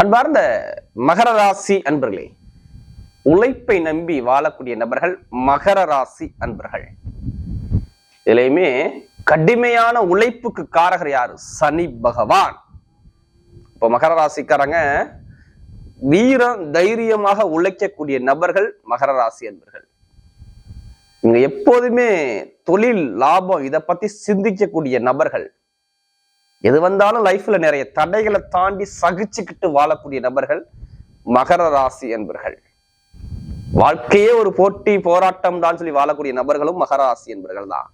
அன்பார்ந்த மகர ராசி அன்பர்களே உழைப்பை நம்பி வாழக்கூடிய நபர்கள் மகர ராசி அன்பர்கள். இதுலயுமே கடுமையான உழைப்புக்கு காரகர் யாரு? சனி பகவான். இப்போ மகர ராசிக்காரங்க வீரம் தைரியமாக உழைக்கக்கூடிய நபர்கள் மகர ராசி அன்பர்கள். இவங்க எப்போதுமே தொழில் லாபம் இதை பத்தி சிந்திக்கக்கூடிய நபர்கள். எது வந்தாலும் லைஃப்ல நிறைய தடைகளை தாண்டி சகிச்சுக்கிட்டு வாழக்கூடிய நபர்கள் மகர ராசி என்பர்கள். வாழ்க்கையே ஒரு போட்டி போராட்டம் தான் சொல்லி வாழக்கூடிய நபர்களும் மகர ராசி என்பர்கள் தான்.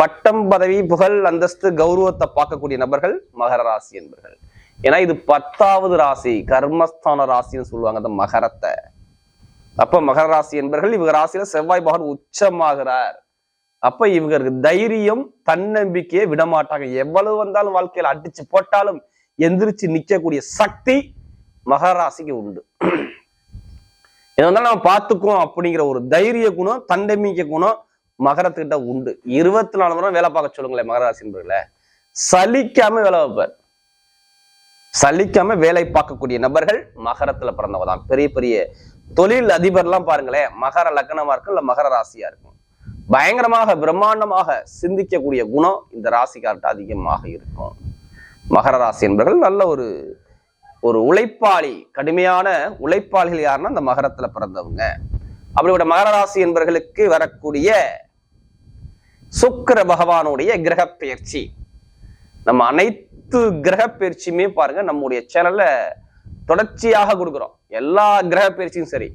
பட்டம் பதவி புகழ் அந்தஸ்து கௌரவத்தை பார்க்கக்கூடிய நபர்கள் மகர ராசி என்பர்கள். ஏன்னா இது பத்தாவது ராசி கர்மஸ்தான ராசின்னு சொல்லுவாங்க அந்த மகரத்தை. அப்ப மகர ராசி என்பர்கள் இவங்க ராசியில செவ்வாய் பகவான் உச்சமாகிறார். அப்ப இவங்களுக்கு தைரியம் தன்னம்பிக்கையை விடமாட்டாங்க. எவ்வளவு வந்தாலும் வாழ்க்கையில அடிச்சு போட்டாலும் எந்திரிச்சு நிக்கக்கூடிய சக்தி மகராசிக்கு உண்டு. இது வந்தாலும் நம்ம பார்த்துக்குவோம் அப்படிங்கிற ஒரு தைரிய குணம் தன்னம்பிக்கை குணம் மகரத்துக்கிட்ட உண்டு. இருபத்தி நாலு மணி நேரம் வேலை பார்க்க சொல்லுங்களேன் மகராசி சலிக்காம வேலை வைப்பார் சலிக்காம வேலை பார்க்கக்கூடிய நபர்கள் மகரத்துல பிறந்தவங்க தான். பெரிய பெரிய தொழில் அதிபர்லாம் பாருங்களேன் மகர லக்னமா இருக்கும் இல்ல மகர ராசியா இருக்கும். பயங்கரமாக பிரம்மாண்டமாக சிந்திக்கக்கூடிய குணம் இந்த ராசிக்கார்ட்ட அதிகமாக இருக்கும். மகர ராசி என்பவர்கள் நல்ல ஒரு ஒரு உழைப்பாளி கடுமையான உழைப்பாளிகள் யாருன்னா அந்த மகரத்துல பிறந்தவங்க. அப்படிப்பட்ட மகர ராசி என்பவர்களுக்கு வரக்கூடிய சுக்கிர பகவானுடைய கிரக பயிற்சி நம்ம அனைத்து கிரக பயிற்சியுமே பாருங்க நம்முடைய சேனல்ல தொடர்ச்சியாக கொடுக்குறோம். எல்லா கிரக பயிற்சியும் சரி.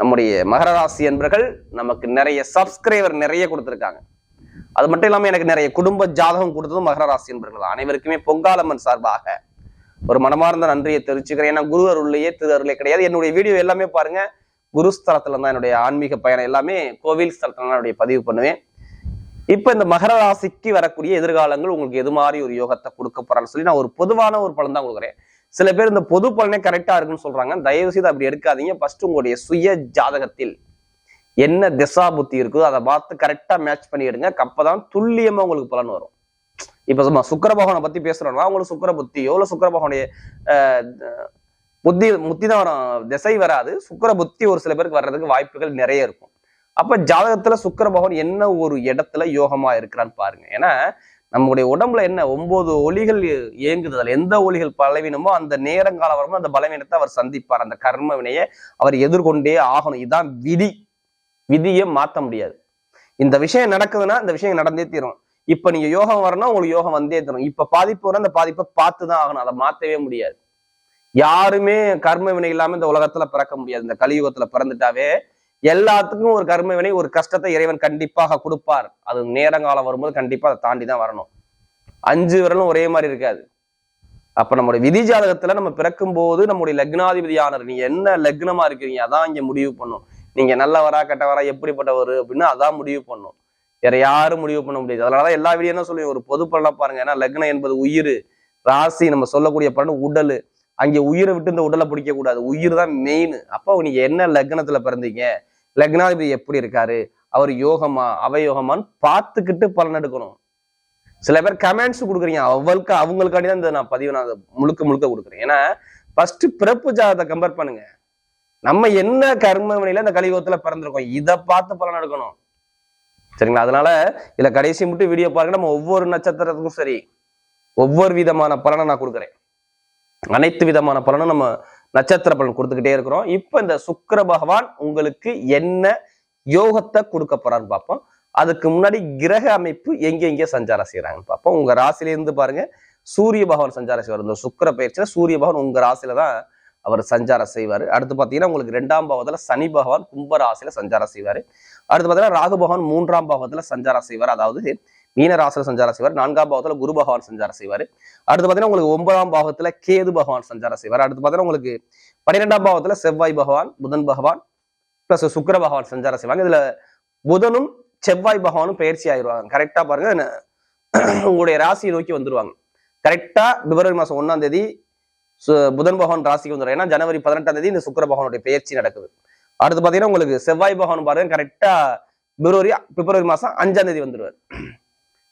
நம்முடைய மகரராசி என்பர்கள் நமக்கு நிறைய சப்ஸ்கிரைபர் நிறைய கொடுத்துருக்காங்க. அது மட்டும் இல்லாமல் எனக்கு நிறைய குடும்ப ஜாதகம் கொடுத்ததும் மகரராசி என்பர்கள் தான். அனைவருக்குமே பொங்காலம்மன் சார்பாக ஒரு மனமார்ந்த நன்றியை தெரிவிச்சுக்கிறேன். ஏன்னா குரு அருள்லையே திரு அருளே கிடையாது. என்னுடைய வீடியோ எல்லாமே பாருங்க. குரு ஸ்தலத்துல தான் என்னுடைய ஆன்மீக பயணம் எல்லாமே கோவில் ஸ்தலத்துல தான் என்னுடைய பதிவு பண்ணுவேன். இப்போ இந்த மகர ராசிக்கு வரக்கூடிய எதிர்காலங்கள் உங்களுக்கு எது மாதிரி ஒரு யோகத்தை கொடுக்க போறான்னு சொல்லி நான் ஒரு பொதுவான ஒரு பலன் தான் கொடுக்குறேன். சில பேர் இந்த பொது பலனே கரெக்டா இருக்குன்னு சொல்றாங்க. தயவு செய்து அப்படி எடுக்காதீங்க. ஃபஸ்ட்டு உங்களுடைய சுய ஜாதகத்தில் என்ன திசா புத்தி இருக்குதோ அதை பார்த்து கரெக்டா மேட்ச் பண்ணி எடுங்க அப்பதான் துல்லியமா உங்களுக்கு பலன் வரும். இப்போ சும்மா சுக்கர பகவானை பத்தி பேசுறோம்னா உங்களுக்கு சுக்கர புத்தியோ இல்ல சுக்கர பகவானுடைய புத்தி முத்தி தான் வரும் திசை வராது. சுக்கர புத்தி ஒரு சில பேருக்கு வர்றதுக்கு வாய்ப்புகள் நிறைய இருக்கும். அப்ப ஜாதகத்துல சுக்கர பகவான் என்ன ஒரு இடத்துல யோகமா இருக்கிறான்னு பாருங்க. ஏன்னா நம்முடைய உடம்புல என்ன ஒன்பது ஒளிகள் இயங்குது அதில் எந்த ஒளிகள் பலவீனமோ அந்த நேரங்காலம் வரும்போது அந்த பலவீனத்தை அவர் சந்திப்பார். அந்த கர்ம வினையை அவர் எதிர்கொண்டே ஆகணும். இதுதான் விதி. விதியை மாத்த முடியாது. இந்த விஷயம் நடக்குதுன்னா இந்த விஷயம் நடந்தே தீரும். இப்ப நீங்க யோகம் வரணும் உங்களுக்கு யோகம் வந்தே தரும். இப்ப பாதிப்பு வரணும் அந்த பாதிப்பை பார்த்து தான் ஆகணும். அதை மாத்தவே முடியாது. யாருமே கர்ம வினை இல்லாம இந்த உலகத்துல பிறக்க முடியாது. இந்த கலியுகத்துல பிறந்துட்டாவே எல்லாத்துக்கும் ஒரு கர்ம வினை ஒரு கஷ்டத்தை இறைவன் கண்டிப்பாக கொடுப்பார். அது நேரங்காலம் வரும்போது கண்டிப்பா அதை தாண்டி தான் வரணும். அஞ்சு விரலும் ஒரே மாதிரி இருக்காது. அப்ப நம்முடைய விதி ஜாதகத்துல நம்ம பிறக்கும் போது நம்முடைய லக்னாதிபதியானவர் நீங்க என்ன லக்னமா இருக்கிறீங்க அதான் இங்க முடிவு பண்ணும். நீங்க நல்லவரா கெட்டவரா எப்படிப்பட்டவர் அப்படின்னு அதான் முடிவு பண்ணும். வேற யாரும் முடிவு பண்ண முடியாது. அதனாலதான் எல்லா வீடியோ என்ன சொல்லுவீங்க ஒரு பொது பலனா பாருங்க. ஏன்னா லக்னம் என்பது உயிர் ராசி நம்ம சொல்லக்கூடிய பலன் உடல். அங்கே உயிரை விட்டு இந்த உடலை பிடிக்க கூடாது உயிர் தான் மெயின் அப்போ நீங்க என்ன லக்னத்துல பிறந்தீங்க? லக்னாதிபதி எப்படி இருக்காரு? அவர் யோகமா? அவயோகமான்னு பார்த்துக்கிட்டு பலன் எடுக்கணும். சில பேர் கமெண்ட்ஸ் கொடுக்குறீங்க. அவங்களுக்கு அவங்களுக்காண்டி தான் இந்த நான் பதிவு நான் அதை முழுக்க முழுக்க கொடுக்குறேன். ஏன்னா ஃபர்ஸ்ட் பிறப்பு ஜாதத்தை கம்பேர் பண்ணுங்க. நம்ம என்ன கர்ம வினையில இந்த கலியுகத்துல பிறந்திருக்கோம்? இதை பார்த்து பலன் எடுக்கணும். சரிங்களா? அதனால இதுல கடைசி மட்டும் வீடியோ பாருங்க. நம்ம ஒவ்வொரு நட்சத்திரத்துக்கும் சரி. ஒவ்வொரு விதமான பலனை நான் கொடுக்குறேன். அனைத்து விதமான பலனும் நம்ம நட்சத்திர பலன் கொடுத்துக்கிட்டே இருக்கிறோம். இப்போ இந்த சுக்கிர பகவான் உங்களுக்கு என்ன யோகத்தை கொடுக்க போறான்னு பார்ப்போம். அதுக்கு முன்னாடி கிரக அமைப்பு எங்கெங்கே சஞ்சாரம் செய்யறாங்கன்னு பார்ப்போம். உங்க ராசிலேருந்து பாருங்க. சூரிய பகவான் சஞ்சாரம் செய்வார். இந்த சுக்கிர பயிற்சியில சூரிய பகவான் உங்க ராசியில தான் அவர் சஞ்சாரம் செய்வார். அடுத்து பார்த்தீங்கன்னா உங்களுக்கு ரெண்டாம் பாவத்தில் சனி பகவான் கும்ப ராசியில சஞ்சாரம் செய்வார். அடுத்து பார்த்தீங்கன்னா ராகு பகவான் மூன்றாம் பாவத்தில் சஞ்சாரம் செய்வார். அதாவது மீன ராசியில சஞ்சாரம் செய்வார். நான்காம் பாவத்துல குரு பகவான் சஞ்சாரம் செய்வார். அடுத்து பாத்தீங்கன்னா உங்களுக்கு ஒன்பதாம் பாவத்துல கேது பகவான் சஞ்சாரம் செய்வார். அடுத்து பார்த்தீங்கன்னா உங்களுக்கு பன்னிரெண்டாம் பாவத்துல செவ்வாய் பகவான் புதன் பகவான் பிளஸ் சுக்கர பகவான் சஞ்சாரம் செய்வாங்க. இதுல புதனும் செவ்வாய் பகவானும் பயிற்சி ஆயிடுவாங்க. கரெக்டா பாருங்க. உங்களுடைய ராசியை நோக்கி வந்துருவாங்க. கரெக்டா பிப்ரவரி மாசம் ஒன்னாம் தேதி சு- புதன் பகவான் ராசிக்கு வந்துடும் ஏன்னா ஜனவரி பதினெட்டாம் தேதி இந்த சுக்கர பகவானுடைய பயிற்சி நடக்குது. அடுத்து பாத்தீங்கன்னா உங்களுக்கு செவ்வாய் பகவான் பாருங்க. கரெக்டா பிப்ரவரி பிப்ரவரி மாசம் அஞ்சாம் தேதி வந்துடுவார்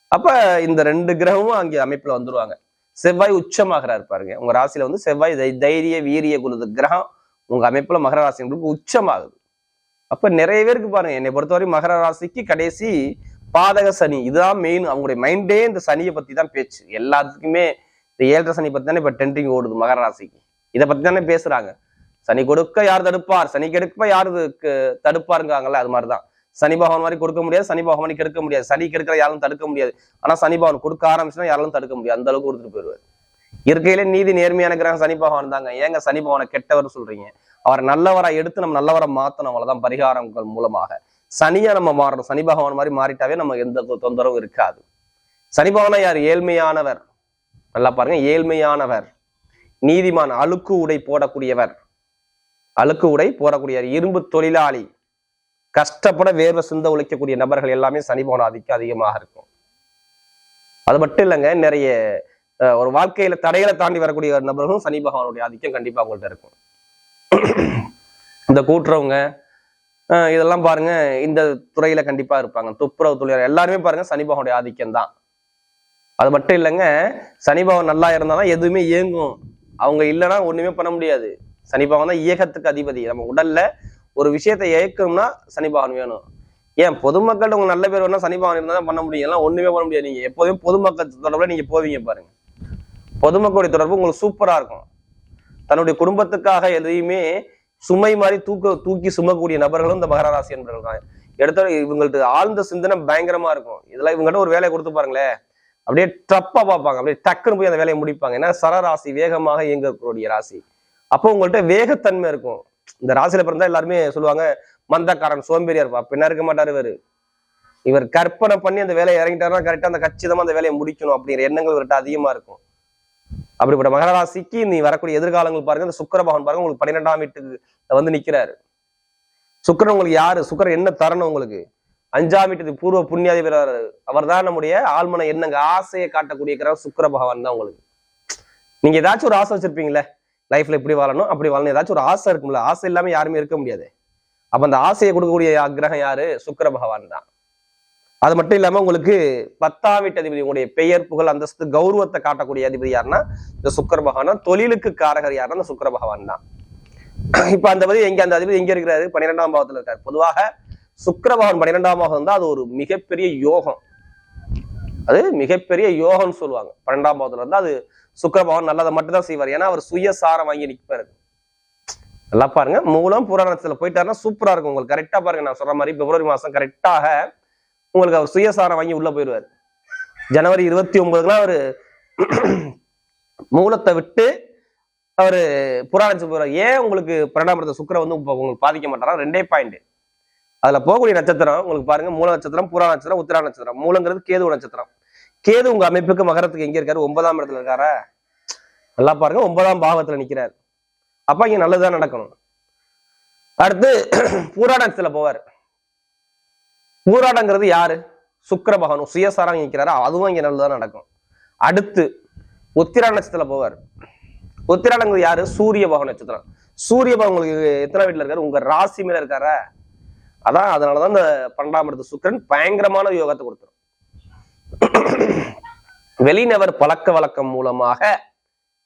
அப்ப இந்த ரெண்டு கிரகமும் அங்கே அமைப்புல வந்துருவாங்க. செவ்வாய் உச்சமாகிறார் பாருங்க. உங்க ராசியில வந்து செவ்வாய் தை- தைரிய வீரிய குலது கிரகம் உங்க அமைப்புல மகர ராசிங்களுக்கு உச்சமாகுது. அப்ப நிறைய பேருக்கு பாருங்க என்னை பொறுத்தவரை மகர ராசிக்கு கடைசி பாதக சனி. இதுதான் மெயின் அவங்களுடைய மைண்டே இந்த சனியை பத்தி தான் பேச்சு. எல்லாத்துக்குமே இந்த ஏழரை சனி பத்தி தானே இப்ப டென்டிங் ஓடுது மகர ராசிக்கு. இதை பத்தி தானே பேசுறாங்க. சனி கொடுக்க யார் தடுப்பார்? சனி கெடுக்க யார் இதுக்கு தடுப்பாருங்காங்கல்ல அது மாதிரிதான். சனி பகவான் மாதிரி கொடுக்க முடியாது சனி பகவானுக்கு கெடுக்க முடியாது. சனி கெடுக்கிற யாரும் தடுக்க முடியாது. ஆனா சனி பகவான் கொடுக்க ஆரம்பிச்சுன்னா யாராலும் தடுக்க முடியாது. அந்த அளவுக்கு கொடுத்துட்டு போயிடுவார். இருக்கையில நீதி நேர்மையான கிரகம் சனி பகவான் தாங்க. ஏங்க சனி பகவானை கெட்டவர் சொல்றீங்க? அவர் நல்லவரா எடுத்து நம்ம நல்லவரை மாத்தணும். அவ்வளவுதான் பரிகாரங்கள் மூலமாக. சனியா நம்ம மாறணும். சனி பகவான் மாதிரி மாறிட்டாவே நம்ம எந்த தொந்தரவும் இருக்காது. சனி பகவானா யார்? ஏழ்மையானவர். நல்லா பாருங்க. ஏழ்மையானவர். நீதிமான். அழுக்கு உடை போடக்கூடியவர். அழுக்கு உடை போடக்கூடியவர். இரும்பு தொழிலாளி. கஷ்டப்பட வேர்வை சிந்த உழைக்கக்கூடிய நபர்கள் எல்லாமே சனி பகவான் ஆதிக்கம் அதிகமாக இருக்கும். அது மட்டும் இல்லைங்க நிறைய அஹ், ஒரு வாழ்க்கையில தடைகளை தாண்டி வரக்கூடிய நபர்களும் சனி பகவானுடைய ஆதிக்கம் கண்டிப்பா அவங்கள்ட்ட இருக்கும். இந்த கூட்டுறவங்க இதெல்லாம் பாருங்க இந்த துறையில கண்டிப்பா இருப்பாங்க. துப்புரவு தொழிலாளர் எல்லாருமே பாருங்க சனி பகவானுடைய ஆதிக்கம் தான். அது மட்டும் இல்லைங்க சனி பகவான் நல்லா இருந்தாதான் எதுவுமே இயங்கும். அவங்க இல்லைன்னா ஒண்ணுமே பண்ண முடியாது. சனி பகவான் தான் இயக்கத்துக்கு அதிபதி. நம்ம உடல்ல ஒரு விஷயத்தை இயக்கணும்னா சனி பகவான் வேணும். ஏன் பொதுமக்கள்கிட்ட உங்க நல்ல பேர் வேணா சனி பகவான் தான் பண்ண முடியும். எல்லாம் ஒண்ணுமே பண்ண முடியாது. நீங்க எப்போதும் பொதுமக்கள் தொடர்பில் நீங்க போவீங்க பாருங்க. பொதுமக்களுடைய தொடர்பு உங்களுக்கு சூப்பரா இருக்கும். தன்னுடைய குடும்பத்துக்காக எதையுமே சுமை மாதிரி தூக்க தூக்கி சுமக்கூடிய நபர்களும் இந்த மகர ராசி தான். எடுத்த இவங்கள்ட்ட ஆழ்ந்த சிந்தனை பயங்கரமா இருக்கும். இதெல்லாம் இவங்ககிட்ட ஒரு வேலையை கொடுத்து பாருங்களேன். அப்படியே டப்பா பார்ப்பாங்க. அப்படியே டக்குன்னு போய் அந்த வேலையை முடிப்பாங்க. ஏன்னா சரராசி வேகமாக இயங்கக்கூடிய ராசி. அப்போ உங்கள்கிட்ட வேகத்தன்மை இருக்கும். இந்த ராசியில பிறந்தா எல்லாருமே சொல்லுவாங்க மந்தக்காரன் சோம்பேறியா இருப்பா. பின்ன இருக்க மாட்டாரு இவரு? இவர் கற்பனை பண்ணி அந்த வேலையை இறங்கிட்டாருன்னா கரெக்டா அந்த கச்சிதமா அந்த வேலையை முடிக்கணும் அப்படிங்கிற எண்ணங்கள் இவர்கிட்ட அதிகமா இருக்கும். அப்படிப்பட்ட மகராசிக்கு நீ வரக்கூடிய எதிர்காலங்கள் பாருங்க இந்த சுக்கரபகவான் பாருங்க உங்களுக்கு பன்னிரெண்டாம் வீட்டுக்கு வந்து நிக்கிறாரு. சுக்கரன் உங்களுக்கு யாரு? சுக்கரன் என்ன தரணும் உங்களுக்கு? அஞ்சாம் வீட்டுக்கு பூர்வ புண்ணியாதிபர் அவர். தான் நம்முடைய ஆழ்மன எண்ணங்க ஆசையை காட்டக்கூடிய கிரகம் சுக்கிர பகவான் தான் உங்களுக்கு. நீங்க ஏதாச்சும் ஒரு ஆசை வச்சிருப்பீங்களே லைஃப்ல இப்படி வாழணும் அப்படி வாழணும். ஏதாச்சும் ஒரு ஆசை இருக்கும்ல. ஆசை இல்லாம யாருமே இருக்க முடியாது. அப்ப அந்த ஆசையை கொடுக்கக்கூடிய கிரகம் யாரு? சுக்கர பகவான் தான். அது மட்டும் இல்லாம உங்களுக்கு பத்தாம் வீட்டு அதிபதி உங்களுடைய பெயர் புகழ் அந்தஸ்து கௌரவத்தை காட்டக்கூடிய அதிபதி யாருன்னா இந்த சுக்கர பகவான் தொழிலுக்கு காரகர் யாருன்னா இந்த சுக்கர பகவான் தான். இப்ப அந்த பதி எங்க அந்த அதிபதி எங்க இருக்கிறாரு? பன்னிரெண்டாம் பாவத்துல இருக்காரு. பொதுவாக சுக்கர பகவான் பன்னிரெண்டாம் பாகம் தான் அது ஒரு மிகப்பெரிய யோகம். அது மிகப்பெரிய யோகம்னு சொல்லுவாங்க. பன்னெண்டாம் பாவத்துல இருந்தா அது சுக்கரபவன் நல்லதை மட்டும் தான் செய்வார். ஏன்னா அவர் சுயசாரம் வாங்கி நிற்பாரு. நல்லா பாருங்க. மூலம் புராணத்துல போயிட்டாருன்னா சூப்பரா இருக்கும் உங்களுக்கு. கரெக்டா பாருங்க. நான் சொல்ற மாதிரி பிப்ரவரி மாசம் கரெக்டாக உங்களுக்கு அவர் சுயசாரம் வாங்கி உள்ள போயிடுவார் ஜனவரி இருபத்தி ஒன்பதுக்குலாம் அவரு மூலத்தை விட்டு அவரு புராணத்துக்கு போயிடுவார் ஏன் உங்களுக்கு பிரணாமிரத இடத்த வந்து உங்களுக்கு பாதிக்க மாட்டாரா? ரெண்டே பாயிண்ட் அதுல போகக்கூடிய நட்சத்திரம் உங்களுக்கு பாருங்க மூல நட்சத்திரம் புறா நட்சத்திரம் உத்திரா நட்சத்திரம். மூலங்கிறது கேது நட்சத்திரம். கேது உங்க அமைப்புக்கு மகரத்துக்கு எங்க இருக்காரு? ஒன்பதாம் இடத்துல இருக்காரா? நல்லா பாருங்க ஒன்பதாம் பாவத்துல நிக்கிறாரு. அப்ப இங்க நல்லதுதான் நடக்கணும். அடுத்து பூராடத்துல போவார். பூராடங்கிறது யாரு? சுக்கர பகவான் சுயசாரம் நிற்கிறாரு அதுவும் இங்க நல்லதுதான் நடக்கும். அடுத்து உத்திரா நட்சத்திரத்துல போவார். உத்திராடங்கிறது யாரு? சூரிய பகவான் நட்சத்திரம். சூரிய பகவான் உங்களுக்கு எத்தனை வீட்டுல இருக்காரு? உங்க ராசி மேல இருக்காரா? அதான் அதனாலதான் இந்த பன்னெண்டாம் இடத்து சுக்கிரன் பயங்கரமான யோகத்தை கொடுத்துரும். வெளிநபர் பழக்க வழக்கம் மூலமாக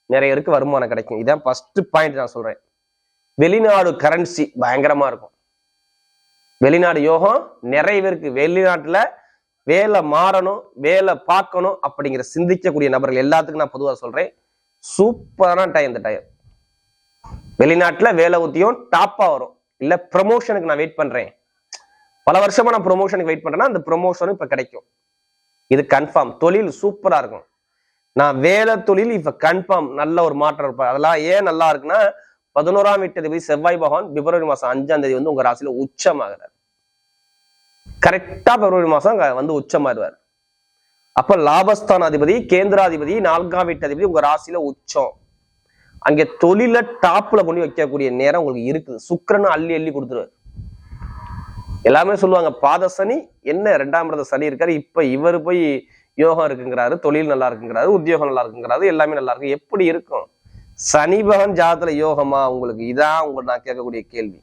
நிறைய பேருக்கு வருமானம் கிடைக்கும். இதான் ஃபர்ஸ்ட் பாயிண்ட் நான் சொல்றேன். வெளிநாடு கரன்சி பயங்கரமா இருக்கும். வெளிநாடு யோகம் நிறைய பேருக்கு வெளிநாட்டுல வேலை மாறணும் வேலை பார்க்கணும் அப்படிங்கிற சிந்திக்கக்கூடிய நபர்கள் எல்லாத்துக்கும் நான் பொதுவா சொல்றேன். சூப்பரான டைம் இந்த டைம் வெளிநாட்டுல வேலை ஊத்தியும் டாப்பா வரும். இல்ல ப்ரமோஷனுக்கு நான் வெயிட் பண்றேன். பல வருஷமா நான் ப்ரொமோஷனுக்கு வெயிட் பண்றேன்னா அந்த ப்ரொமோஷனும் இப்ப கிடைக்கும். இது கன்ஃபார்ம் தொழில் சூப்பரா இருக்கும். நான் வேலை தொழில் இப்போ கன்ஃபார்ம் நல்ல ஒரு மாற்றம் இருப்பேன் அதெல்லாம் ஏன் நல்லா இருக்குன்னா பதினோராம் வீட்டு அதிபதி செவ்வாய் பகவான் பிப்ரவரி மாதம் அஞ்சாம் தேதி வந்து உங்கள் ராசியில் உச்சமாகிறார். கரெக்டா பிப்ரவரி மாதம் வந்து உச்சமாயிருவார் அப்போ லாபஸ்தான அதிபதி கேந்திராதிபதி நான்காம் வீட்டு அதிபதி உங்கள் ராசியில் உச்சம். அங்கே தொழில டாப்ல கொண்டு வைக்கக்கூடிய நேரம் உங்களுக்கு இருக்குது. சுக்கரனை அள்ளி அள்ளி கொடுத்துருவாரு. எல்லாமே சொல்லுவாங்க பாத சனி என்ன ரெண்டாம் இடத்த சனி இருக்காரு இப்ப இவர் போய் யோகம் இருக்குங்கிறாரு தொழில் நல்லா இருக்குங்கிறாரு உத்தியோகம் நல்லா இருக்குங்கிறாரு எல்லாமே நல்லா இருக்கு. எப்படி இருக்கும்? சனி பகவான் ஜாதத்துல யோகமா? உங்களுக்கு இதான் உங்களுக்கு நான் கேட்கக்கூடிய கேள்வி.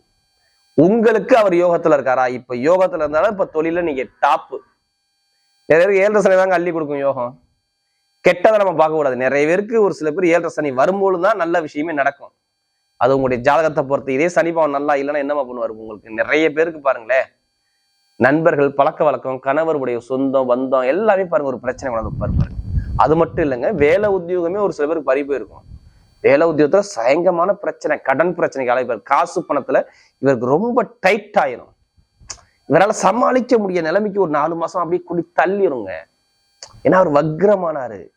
உங்களுக்கு அவர் யோகத்துல இருக்காரா? இப்ப யோகத்துல இருந்தாலும் இப்ப தொழில நீங்க டாப்பு நிறைய பேருக்கு ஏழரை சனி தாங்க அள்ளி கொடுக்கும் யோகம். கெட்டதை நம்ம பார்க்க கூடாது. நிறைய பேருக்கு ஒரு சில பேர் ஏழரை சனி வரும்போது தான் நல்ல விஷயமே நடக்கும். அது உங்களுடைய ஜாதகத்தை பொறுத்து. இதே சனி பவன் நல்லா இல்லைன்னா என்னமா பண்ணுவாரு? உங்களுக்கு நிறைய பேருக்கு பாருங்களேன். நண்பர்கள் பழக்க வழக்கம் கணவருடைய சொந்தம் பந்தம் எல்லாமே பாருங்க ஒரு பிரச்சனை கொண்டு பாருங்க அது மட்டும் இல்லைங்க வேலை உத்தியோகமே ஒரு சில பேருக்கு பறிப்பு இருக்கும் வேலை உத்தியோகத்துல சயங்கமான பிரச்சனை கடன் பிரச்சனைக்கு அழைப்பார் காசு பணத்துல இவருக்கு ரொம்ப டைட் ஆயிரும். இவரால் சமாளிக்க முடிய நிலைமைக்கு ஒரு நாலு மாசம் அப்படியே குடி தள்ளிருங்க. ஏன்னா அவர் வக்ரமானாரு.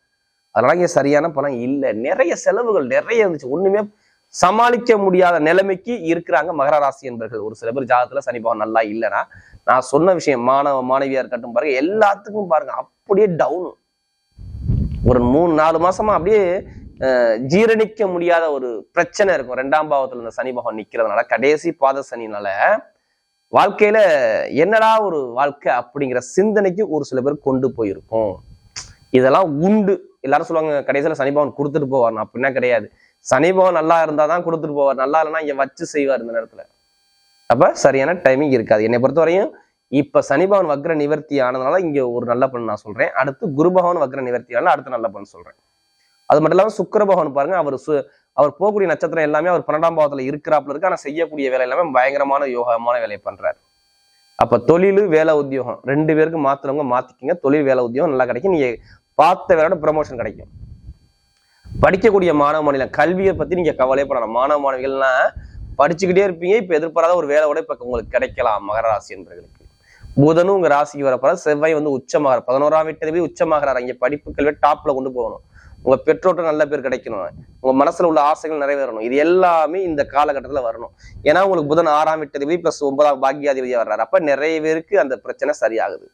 அதனால இங்க சரியான பணம் இல்லை? நிறைய செலவுகள் நிறைய இருந்துச்சு. ஒண்ணுமே சமாளிக்க முடியாத நிலைமைக்கு இருக்கிறாங்க மகர ராசி என்பர்கள். ஒரு சில பேர் ஜாதகத்துல சனி பகவான் நல்லா இல்லைன்னா நான் சொன்ன விஷயம் மாணவ மாணவியா இருக்கட்டும் பாருங்க எல்லாத்துக்கும் பாருங்க அப்படியே டவுன் ஒரு மூணு நாலு மாசமா அப்படியே ஜீரணிக்க முடியாத ஒரு பிரச்சனை இருக்கும். ரெண்டாம் பாவத்துல இந்த சனி பகவான் நிக்கிறதுனால கடைசி பாத சனினால வாழ்க்கையில என்னடா ஒரு வாழ்க்கை அப்படிங்கிற சிந்தனைக்கு ஒரு சில பேர் கொண்டு போயிருக்கும். இதெல்லாம் உண்டு. எல்லாரும் சொல்லுவாங்க கடைசியில சனி பகவான் கொடுத்துட்டு போவார். அப்படின்னா கிடையாது. சனி பகவான் நல்லா இருந்தாதான் கொடுத்துட்டு போவார். நல்லா இல்லைன்னா இங்க வச்சு செய்வார் இந்த நேரத்துல. அப்ப சரியான டைமிங் இருக்காது. என்னை பொறுத்தவரையும் இப்ப சனி பகவான் வக்ர நிவர்த்தி ஆனதுனால இங்க ஒரு நல்ல பலன் நான் சொல்றேன். அடுத்து குரு பகவான் வக்ர நிவர்த்தி ஆனால் அடுத்த நல்ல பலன் சொல்கிறேன் அது மட்டும் இல்லாம சுக்கர பகவான் பாருங்க அவர் சு- அவர் போகக்கூடிய நட்சத்திரம் எல்லாமே அவர் பன்னெண்டாம் பாவத்துல இருக்கிறாப்புல இருக்கு. ஆனா செய்யக்கூடிய வேலை எல்லாமே பயங்கரமான யோகமான வேலையை பண்றாரு. அப்ப தொழில் வேலை உத்தியோகம். ரெண்டு பேருக்கு மாத்துறவங்க மாற்றிக்கிங்க தொழில் வேலை உத்தியோகம் நல்லா கிடைக்கும். நீங்க பார்த்த வேலையோட ப்ரமோஷன் கிடைக்கும். படிக்கக்கூடிய மாணவ மாநிலம் கல்வியை பத்தி நீங்க கவலைப்படலாம் மாணவ மாணவிகள்லாம் படிச்சுக்கிட்டே இருப்பீங்க இப்ப எதிர்பாராத ஒரு வேலை கூட இப்ப உங்களுக்கு கிடைக்கலாம் மகர ராசி என்பவர்களுக்கு. புதனும் உங்க ராசிக்கு வரப்போ செவ்வாய் வந்து உச்சமாகிற பதினோராம் வீட்டு உச்சமாகிறார். இங்க படிப்பு கல்வி டாப்ல கொண்டு போகணும். உங்க பெற்றோர்கிட்ட நல்ல பேர் கிடைக்கணும். உங்க மனசுல உள்ள ஆசைகள் நிறைவேறணும். இது எல்லாமே இந்த காலகட்டத்துல வரணும். ஏன்னா உங்களுக்கு புதன் ஆறாம் வீட்டதிபதி பிளஸ் ஒன்பதாம் பாக்கியாதிபதியா வர்றாரு. அப்ப நிறைய பேருக்கு அந்த பிரச்சனை சரியாகுது.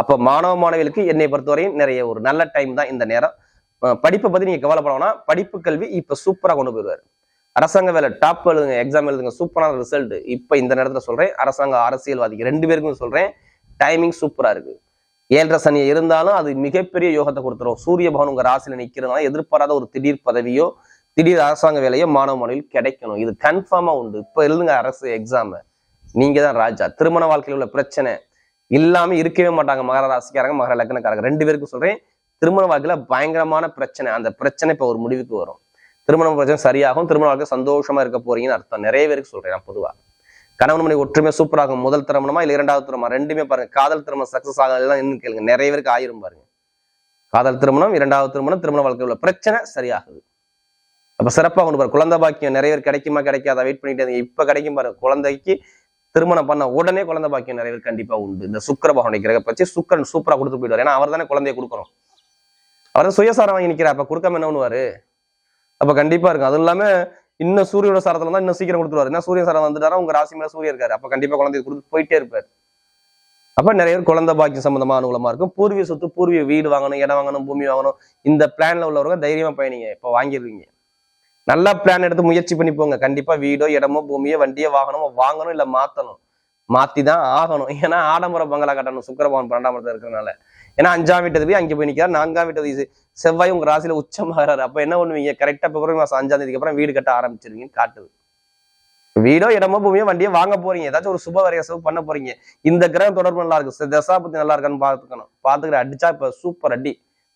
அப்ப மாணவ மாணவிகளுக்கு என்னை பொறுத்தவரையும் நிறைய ஒரு நல்ல டைம் தான் இந்த நேரம். படிப்பை பத்தி நீங்க கவலைப்பட படிப்பு கல்வி இப்ப சூப்பரா கொண்டு போயிருவாரு அரசாங்க வேலை டாப் எழுதுங்க எக்ஸாம் எழுதுங்க சூப்பரான ரிசல்ட் இப்ப இந்த நேரத்துல சொல்றேன் அரசாங்க அரசியல்வாதிக்கு ரெண்டு பேருக்கும் சொல்றேன் டைமிங் சூப்பரா இருக்கு. ஏழரை சனி இருந்தாலும் அது மிகப்பெரிய யோகத்தை கொடுத்துரும். சூரிய பகவான் உங்க ராசியில நிக்கிறதுனால எதிர்பாராத ஒரு திடீர் பதவியோ திடீர் அரசாங்க வேலையோ மாணவ மாணவியில் கிடைக்கணும். இது கன்ஃபார்மா உண்டு. இப்ப எழுதுங்க அரசு எக்ஸாம் நீங்க தான் ராஜா. திருமண வாழ்க்கையில் உள்ள பிரச்சனை இல்லாம இருக்கவே மாட்டாங்க மகர ராசிக்காரங்க மகர லக்னக்காரங்க. ரெண்டு பேருக்கும் சொல்றேன் திருமண வாழ்க்கையில் பயங்கரமான பிரச்சனை. அந்த பிரச்சனை இப்ப ஒரு முடிவுக்கு வரும். திருமணம் பிரச்சனை சரியாகும் திருமண வாழ்க்கை சந்தோஷமா இருக்க போறீங்கன்னு அர்த்தம். நிறைய பேருக்கு சொல்றேன் நான் பொதுவா. கணவன் மனைவி ஒற்றுமை சூப்பராகும் முதல் திருமணமா இல்ல இரண்டாவது திருமணம்? ரெண்டுமே பாருங்க. காதல் திருமணம் சக்சஸ் ஆகலாம் இன்னும் கேளுங்க. நிறைய பேருக்கு ஆயிரும் பாருங்க. காதல் திருமணம் இரண்டாவது திருமணம் திருமண வாழ்க்கையில் உள்ள பிரச்சனை சரியாகுது. அப்ப சிறப்பாக கொண்டு பாரு குழந்தை பாக்கியம் நிறைய பேர் கிடைக்குமா கிடைக்காத? வெயிட் பண்ணிட்டு இருந்தீங்க. இப்ப கிடைக்கும் பாருங்க. குழந்தைக்கு திருமணம் பண்ண உடனே குழந்தை பாக்கியம் நிறைய பேர் கண்டிப்பா உண்டு. இந்த சுக்கர பகவானை கிரக சுக்கரன் சூப்பரா கொடுத்து போயிடுவார். ஏன்னா அவர் தானே குழந்தைய கொடுக்குறோம். அவர் சுயசாரம் வாங்கி நிற்கிறார் அப்ப கொடுக்காம என்ன பண்ணுவார்? அப்போ கண்டிப்பாக இருக்கும். அதுவும் இல்லாமல் இன்னும் சூரியனோட சாரத்துல தான் இன்னும் சீக்கிரம் கொடுத்துருவாரு. என்ன சூரியன் சாரம் வந்துட்டாரா உங்க ராசி மேல சூரியன் இருக்காரு. அப்போ கண்டிப்பாக குழந்தைய கொடுத்து போயிட்டே இருப்பார். அப்போ நிறைய பேர் குழந்தை பாக்கியம் சம்பந்தமா அனுகூலமாக இருக்கும். பூர்வீக சொத்து பூர்வீக வீடு வாங்கணும் இடம் வாங்கணும் பூமி வாங்கணும். இந்த பிளானில் உள்ளவங்க தைரியமாக பயணிங்க. இப்போ வாங்கிடுவீங்க. நல்லா பிளான் எடுத்து முயற்சி பண்ணி போங்க. கண்டிப்பாக வீடோ இடமோ பூமியோ வண்டியோ வாகனமோ வாங்கணும் இல்லை மாத்தணும். மாற்றி தான் ஆகணும். ஏன்னா ஆடம்பர பங்களா கட்டணும். சுக்கரபவன் பன்னெண்டாம் இடத்துல இருக்கிறனால ஏன்னா அஞ்சாம் வீட்டது போய் அங்கே போய் நிற்கிறார் நான்காம் வீட்டது செவ்வாய் உங்க ராசியில் உச்சமாகறாரு அப்ப என்ன பண்ணுவீங்க? கரெக்டா பிப்ரவரி மாதம் அஞ்சாம் தேதிக்கு அப்புறம் வீடு கட்ட ஆரம்பிச்சிருவீங்கன்னு காட்டுது வீடோ இடமோ பூமியோ வண்டியோ வாங்க போறீங்க. ஏதாச்சும் ஒரு சுப வரைய செலவு பண்ண போறீங்க. இந்த கிரகம் தொடர்பு நல்லா இருக்கு. சி- நல்லா இருக்கான்னு பாத்துக்கணும் பார்த்துக்கிற அடிச்சா இப்போ சூப்பர் அடி.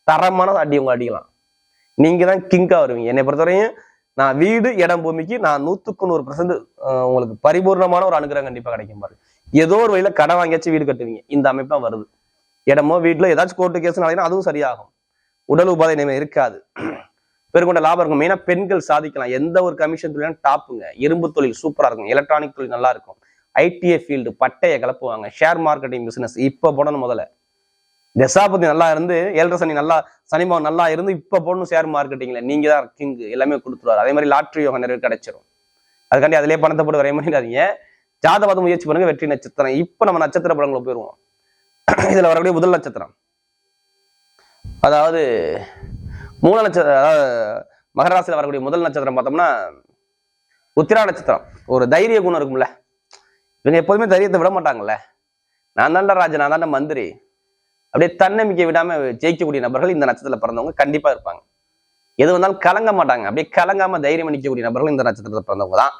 தரமான அடி உங்க அடிக்கலாம். நீங்க தான் கிங்கா வருவீங்க. என்னை பொறுத்தவரையும் நான் வீடு இடம் பூமிக்கு நான் நூத்துக்கு நூறு பர்சன்ட் உங்களுக்கு பரிபூர்ணமான ஒரு அனுகிரகம் கண்டிப்பா கிடைக்கும் பாருங்க. ஏதோ ஒரு வழியில கடன் வாங்கியாச்சும் வீடு கட்டுவீங்க. இந்த அமைப்பா வருது. இடமோ வீட்டுல ஏதாச்சும் கோர்ட்டு கேஸ் நடத்தினா அதுவும் சரியாகும். உடல் உபாதை நிலைமை இருக்காது. பெருங்கொண்ட லாபம் இருக்கும். மெயினா பெண்கள் சாதிக்கலாம். எந்த ஒரு கமிஷன் தொழிலும் டாப்புங்க. இரும்பு தொழில் சூப்பரா இருக்கும். எலக்ட்ரானிக் தொழில் நல்லா இருக்கும். ஐடிஐ ஃபீல்டு பட்டையை கிளப்புவாங்க ஷேர் மார்க்கெட்டிங் பிசினஸ் இப்ப போடணும் முதல்ல. தசாபதி நல்லா இருந்து ஏழரை சனி நல்லா சனிபவன் நல்லா இருந்து இப்போ போடணும் ஷேர் மார்க்கெட்டிங்ல நீங்க தான் கிங் எல்லாமே கொடுத்துருவாரு. அதே மாதிரி லாட்ரி யோகம் நிறைய கிடைச்சிரும். அதுக்காண்டி அதிலே பணத்தை போட்டு வரைய பண்ணிடாதீங்க ஜாதகத்தை முயற்சி பண்ணுங்க வெற்றி நட்சத்திரம். இப்ப நம்ம நட்சத்திர படங்களை போயிருவோம் இதுல வரக்கூடிய முதல் நட்சத்திரம். அதாவது மூல நட்சத்திரம் அதாவது மகராசியில் வரக்கூடிய முதல் நட்சத்திரம் பார்த்தோம்னா உத்திரா நட்சத்திரம். ஒரு தைரிய குணம் இருக்கும்ல. இவங்க எப்போதுமே தைரியத்தை விட மாட்டாங்கல்ல. நான் தாண்ட ராஜா நான் தாண்ட மந்திரி. அப்படியே தன்னம்பிக்கை விடாம ஜெயிக்கக்கூடிய நபர்கள் இந்த நட்சத்திரத்துல பிறந்தவங்க கண்டிப்பா இருப்பாங்க. எது வந்தாலும் கலங்க மாட்டாங்க. அப்படியே கலங்காம தைரியம் நிற்கக்கூடிய நபர்கள் இந்த நட்சத்திரத்துல பிறந்தவங்க தான்.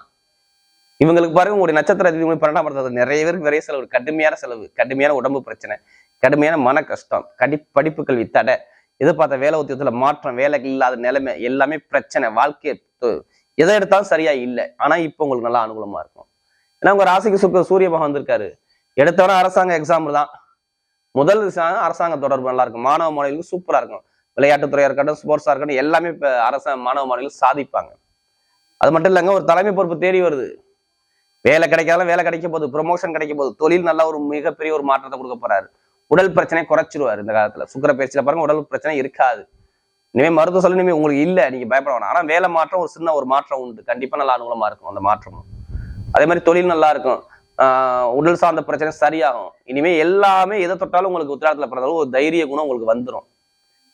இவங்களுக்கு பாருங்க உங்களுடைய நட்சத்திர அதிபதி பன்னெண்டாம் இடத்துல நிறைய பேருக்கு நிறைய செலவு கடுமையான செலவு கடுமையான உடம்பு பிரச்சனை கடுமையான மன கஷ்டம் கடி படிப்பு கல்வி தடை எதிர்பார்த்த வேலை உத்தியோகத்துல மாற்றம் வேலைக்கு இல்லாத நிலைமை எல்லாமே பிரச்சனை வாழ்க்கை எதை எடுத்தாலும் சரியா இல்லை. ஆனா இப்போ உங்களுக்கு நல்லா அனுகூலமா இருக்கும். ஏன்னா உங்க ராசிக்கு சுக்க சூரிய பகவான் வந்திருக்காரு. எடுத்தவன அரசாங்க எக்ஸாம்பிள் தான். முதல் விஷயம் அரசாங்க தொடர்பு நல்லா இருக்கும். மாணவ மாணவிகளுக்கு சூப்பரா இருக்கும். விளையாட்டுத்துறையா இருக்கட்டும் ஸ்போர்ட்ஸா இருக்கட்டும் எல்லாமே இப்ப அரச மாணவ மாணவிகள் சாதிப்பாங்க. அது மட்டும் இல்லைங்க ஒரு தலைமை பொறுப்பு தேடி வருது. வேலை கிடைக்காத வேலை கிடைக்க போகுது ப்ரொமோஷன் கிடைக்க போகுது. தொழில் நல்ல ஒரு மிகப்பெரிய ஒரு மாற்றத்தை கொடுக்க போறாரு. உடல் பிரச்சனையை குறைச்சிருவாரு இந்த காலத்துல. சுக்கர பயிற்சியில பாருங்க உடல் பிரச்சனை இருக்காது. இனிமே மருத்துவ சொல்ல இனிமே உங்களுக்கு இல்ல நீங்க பயப்பட வேணாம். ஆனா வேலை மாற்றம் ஒரு சின்ன ஒரு மாற்றம் உண்டு. கண்டிப்பா நல்லா அனுகூலமா இருக்கும் அந்த மாற்றமும். அதே மாதிரி தொழில் நல்லா இருக்கும். உடல் சார்ந்த பிரச்சனை சரியாகும். இனிமே எல்லாமே எதை தொட்டாலும் உங்களுக்கு உத்திராடத்துல பிறந்தாலும் ஒரு தைரிய குணம் உங்களுக்கு வந்துடும்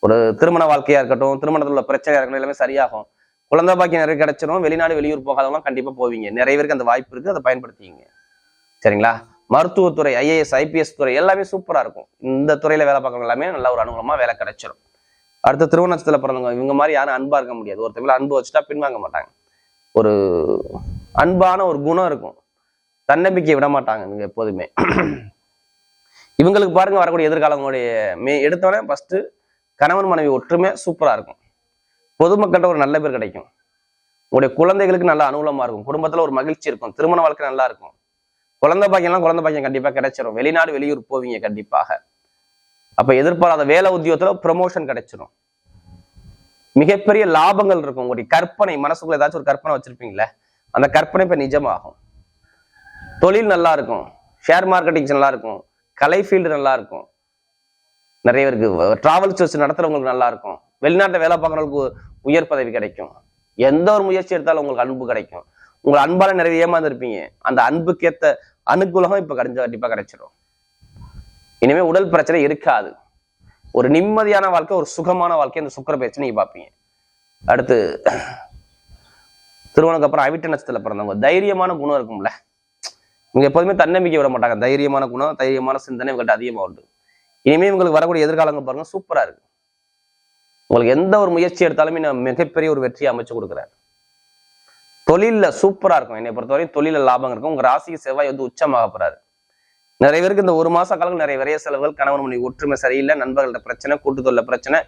ஒரு திருமண வாழ்க்கையா இருக்கட்டும் திருமணத்தில் உள்ள பிரச்சனையா இருக்கட்டும் எல்லாமே சரியாகும். குழந்தை பாக்கியம் நிறைய கிடைச்சிடும் வெளிநாடு வெளியூர் போகாதவங்களாம் கண்டிப்பா போவீங்க. நிறைய பேருக்கு அந்த வாய்ப்பு இருக்கு அதை பயன்படுத்திங்க சரிங்களா? மருத்துவத்துறை ஐஏஎஸ் ஐபிஎஸ் துறை எல்லாமே சூப்பரா இருக்கும். இந்த துறையில வேலை பார்க்கறவங்க எல்லாமே நல்ல ஒரு அனுகூலமா வேலை கிடைச்சிடும் அடுத்து திருவண்ணத்துல பிறந்தவங்க இவங்க மாதிரி யாரும் அன்பா இருக்க முடியாது. ஒருத்தவங்கள அன்பு வச்சுட்டா பின்வாங்க மாட்டாங்க. ஒரு அன்பான ஒரு குணம் இருக்கும். தன்னம்பிக்கை விட மாட்டாங்க இவங்க எப்போதுமே. இவங்களுக்கு பாருங்க வரக்கூடிய எதிர்காலங்களுடைய மே எடுத்தோடனே ஃபஸ்ட்டு கணவன் மனைவி ஒற்றுமை சூப்பரா இருக்கும். பொதுமக்கள்கிட்ட ஒரு நல்ல பேர் கிடைக்கும். உங்களுடைய குழந்தைகளுக்கு நல்ல அனுகூலமா இருக்கும். குடும்பத்தில் ஒரு மகிழ்ச்சி இருக்கும். திருமண வாழ்க்கை நல்லா இருக்கும். குழந்தை பாக்கியம்லாம் குழந்தை பாக்கியம் கண்டிப்பாக கிடைச்சிரும். வெளிநாடு வெளியூர் போவீங்க கண்டிப்பாக. அப்போ எதிர்பாராத வேலை உத்தியோகத்துல ப்ரமோஷன் கிடைச்சிரும். மிகப்பெரிய லாபங்கள் இருக்கும். உங்களுடைய கற்பனை மனசுக்குள்ள ஏதாச்சும் ஒரு கற்பனை வச்சிருப்பீங்களே அந்த கற்பனை இப்போ நிஜமாகும். தொழில் நல்லா இருக்கும் ஷேர் மார்க்கெட்டிங்ஸ் நல்லா இருக்கும் கலை ஃபீல்டு நல்லா இருக்கும் நிறைய பேருக்கு டிராவல் சர்ச் நடத்துறவங்களுக்கு நல்லா இருக்கும் வெளிநாட்டில் வேலை பார்க்குறவங்களுக்கு உயர் பதவி கிடைக்கும். எந்த ஒரு முயற்சி எடுத்தாலும் உங்களுக்கு அன்பு கிடைக்கும். உங்களை அன்பால நிறைய ஏமாந்துருப்பீங்க. அந்த அன்புக்கேத்த அனுகூலம் இப்ப கிடைஞ்ச கண்டிப்பா கிடைச்சிடும் இனிமே உடல் பிரச்சனை இருக்காது. ஒரு நிம்மதியான வாழ்க்கை ஒரு சுகமான வாழ்க்கை இந்த சுக்கிர பயிற்சி நீங்க பார்ப்பீங்க. அடுத்து திருமணத்துக்கு அப்புறம் அவிட்ட நட்சத்திரத்தில் பிறந்தவங்க. தைரியமான குணம் இருக்கும்ல. இவங்க எப்போதுமே தன்னம்பிக்கை விட மாட்டாங்க. தைரியமான குணம் தைரியமான சிந்தனை இவங்கள்ட்ட அதிகமாக உண்டு. இனிமே இவங்களுக்கு வரக்கூடிய எதிர்காலங்கள் பாருங்க சூப்பரா இருக்கு. உங்களுக்கு எந்த ஒரு முயற்சி எடுத்தாலுமே நான் மிகப்பெரிய ஒரு வெற்றியை அமைச்சு கொடுக்குறேன் தொழிலில் சூப்பரா இருக்கும். என்னை பொறுத்தவரையும் தொழில லாபம் இருக்கும். உங்க ராசிக்கு செவ்வாய் வந்து உச்சமாக போறாரு. நிறைய பேருக்கு இந்த ஒரு மாச காலம் நிறைய விரைய செலவுகள் கணவன் மணி ஒற்றுமை சரியில்லை நண்பர்கள்ட்ட பிரச்சனை கூட்டுத்தொழில பிரச்சனை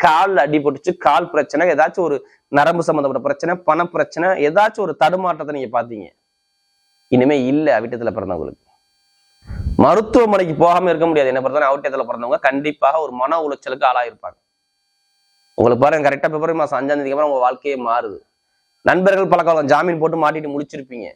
கால் அடிபட்டுச்சு கால் பிரச்சனை ஏதாச்சும் ஒரு நரம்பு சம்பந்தப்பட்ட பிரச்சனை பண பிரச்சனை ஏதாச்சும் ஒரு தடுமாற்றத்தை நீங்க பாத்தீங்க இனிமே இல்ல அவிட்டத்துல பிறந்தவங்களுக்கு. மருத்துவமனைக்கு போகாம இருக்க முடியாது. என்ன பொறுத்தவரை அவிட்டத்தில் பிறந்தவங்க கண்டிப்பாக ஒரு மன உளைச்சலுக்கு ஆளாயிருப்பாங்க. உங்களுக்கு பாருங்க கரெக்டா பிப்ரவரி மாசம் அஞ்சாம் தேதிக்கு அப்புறம் உங்க வாழ்க்கையே மாறுது. நண்பர்கள் பழக்கம் ஜாமீன் போட்டு மாட்டிட்டு முடிச்சிருப்பீங்க.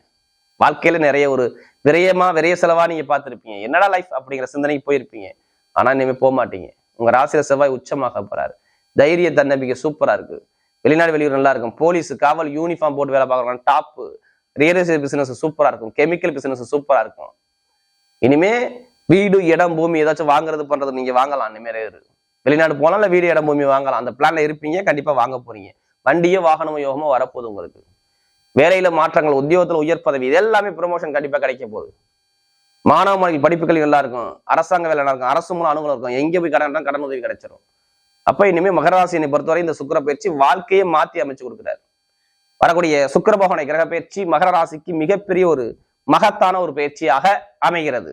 வாழ்க்கையில நிறைய ஒரு விரயமா விரைய செலவா நீங்க பார்த்துருப்பீங்க. என்னடா லைஃப் அப்படிங்கிற சிந்தனைக்கு போயிருப்பீங்க. ஆனா இனிமே போக மாட்டீங்க. உங்க ராசியில செவ்வாய் உச்சமாக போறாரு. தைரிய தன்னம்பிக்கை சூப்பரா இருக்கு. வெளிநாடு வெளியூர் நல்லா இருக்கும். போலீஸ் காவல் யூனிஃபார்ம் போட்டு வேலை பார்க்குறாங்க டாப் ரியல் எஸ்டேட் பிசினஸ் சூப்பராக இருக்கும். கெமிக்கல் பிசினஸ் சூப்பராக இருக்கும். இனிமே வீடு இடம் பூமி ஏதாச்சும் வாங்குறது பண்றது நீங்க வாங்கலாம் இனிமேல் வெளிநாடு போனால வீடு இடம் பூமி வாங்கலாம். அந்த பிளான்ல இருப்பீங்க கண்டிப்பா வாங்க போறீங்க. வண்டியோ வாகனமோ யோகமோ வரப்போகுது உங்களுக்கு. வேலையில மாற்றங்கள் உத்தியோகத்துல உயர் பதவி இது எல்லாமே ப்ரொமோஷன் கண்டிப்பா கிடைக்க போகுது. மாணவ மாணவி படிப்புகள் நல்லா இருக்கும். அரசாங்க வேலை நல்லா இருக்கும். அரசு மூலம் அனுகூலம் இருக்கும். எங்க போய் கடன் கடன் உதவி கிடைச்சிரும். அப்ப இனிமே மகராசினை பொறுத்தவரை இந்த சுக்கர பயிற்சி வாழ்க்கையை மாத்தி அமைச்சு கொடுக்குறாரு. வரக்கூடிய சுக்கிர கிரக பயிற்சி மகர ராசிக்கு மிகப்பெரிய ஒரு மகத்தான ஒரு பயிற்சியாக அமைகிறது.